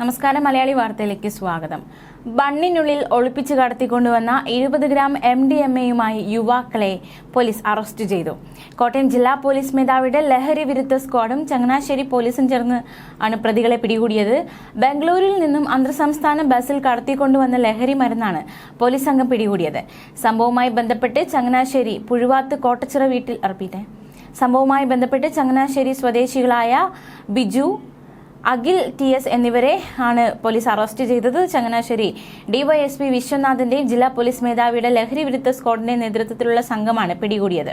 നമസ്കാരം മലയാളി വാർത്തയിലേക്ക് സ്വാഗതം. ബണ്ണിനുള്ളിൽ ഒളിപ്പിച്ച് കടത്തിക്കൊണ്ടുവന്ന എഴുപത് ഗ്രാം എം ഡി എം എയുമായി യുവാക്കളെ പോലീസ് അറസ്റ്റ് ചെയ്തു. കോട്ടയം ജില്ലാ പോലീസ് മേധാവിയുടെ ലഹരി വിരുദ്ധ സ്ക്വാഡും ചങ്ങനാശ്ശേരി പോലീസും ചേർന്ന് ആണ് പ്രതികളെ പിടികൂടിയത്. ബംഗളൂരിൽ നിന്നും അന്തർസംസ്ഥാന ബസ്സിൽ കടത്തിക്കൊണ്ടുവന്ന ലഹരി മരുന്നാണ് പോലീസ് സംഘം പിടികൂടിയത്. സംഭവവുമായി ബന്ധപ്പെട്ട് ചങ്ങനാശ്ശേരി പുഴുവാത്ത് കോട്ടച്ചിറ വീട്ടിൽ അർപ്പിട്ടെ സംഭവവുമായി ബന്ധപ്പെട്ട് ചങ്ങനാശ്ശേരി സ്വദേശികളായ ബിജു അഖിൽ ടി എസ് എന്നിവരെ ആണ് പോലീസ് അറസ്റ്റ് ചെയ്തത്. ചങ്ങനാശ്ശേരി ഡിവൈഎസ്പി വിശ്വനാഥിന്റെയും ജില്ലാ പോലീസ് മേധാവിയുടെ ലഹരി വിരുദ്ധ സ്ക്വാഡിന്റെ നേതൃത്വത്തിലുള്ള സംഘമാണ് പിടികൂടിയത്.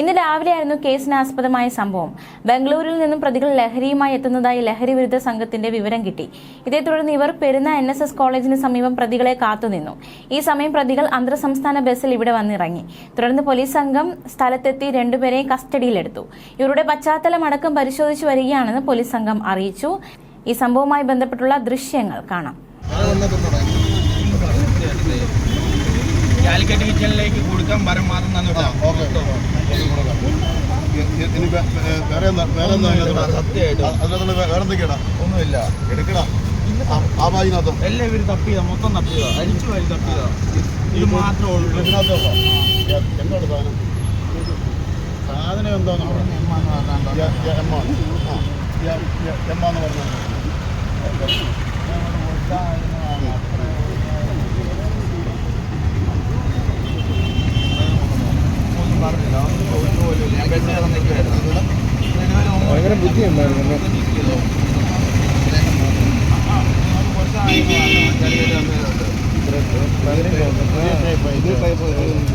ഇന്ന് രാവിലെയായിരുന്നു കേസിന് ആസ്പദമായ സംഭവം. ബംഗളൂരിൽ നിന്നും പ്രതികൾ ലഹരിയുമായി എത്തുന്നതായി ലഹരി വിരുദ്ധ സംഘത്തിന്റെ വിവരം കിട്ടി. ഇതേ തുടർന്ന് ഇവർ പെരുന്ന എൻ എസ് എസ് കോളേജിന് സമീപം പ്രതികളെ കാത്തുനിന്നു ഈ സമയം പ്രതികൾ അന്തർ സംസ്ഥാന ഇവിടെ വന്നിറങ്ങി. തുടർന്ന് പോലീസ് സംഘം സ്ഥലത്തെത്തി രണ്ടുപേരെയും കസ്റ്റഡിയിലെടുത്തു. ഇവരുടെ പശ്ചാത്തലമടക്കം പരിശോധിച്ചു വരികയാണെന്ന് പോലീസ് സംഘം അറിയിച്ചു. ഈ സംഭവവുമായി ബന്ധപ്പെട്ടുള്ള ദൃശ്യങ്ങൾ കാണാം. കാലിക്കറ്റ് കിച്ചണിലേക്ക് കൊടുക്കാൻ മരം മാത്രം ഒന്നുമില്ല, എടുക്കടാ. ആ- എല്ലാം ഇവർ തപ്പിയതാ മൊത്തം തപ്പിയതാ അരിച്ചു വാരി തപ്പിയതാ ഇത് മാത്രമേ ഉള്ളൂ. എന്താണ് സാധനം? സാധനം എന്താന്ന് പറഞ്ഞു? എം ആണ് ഭയങ്കര ബുദ്ധിയുണ്ടായിരുന്നു ഇത് ടൈപ്പ്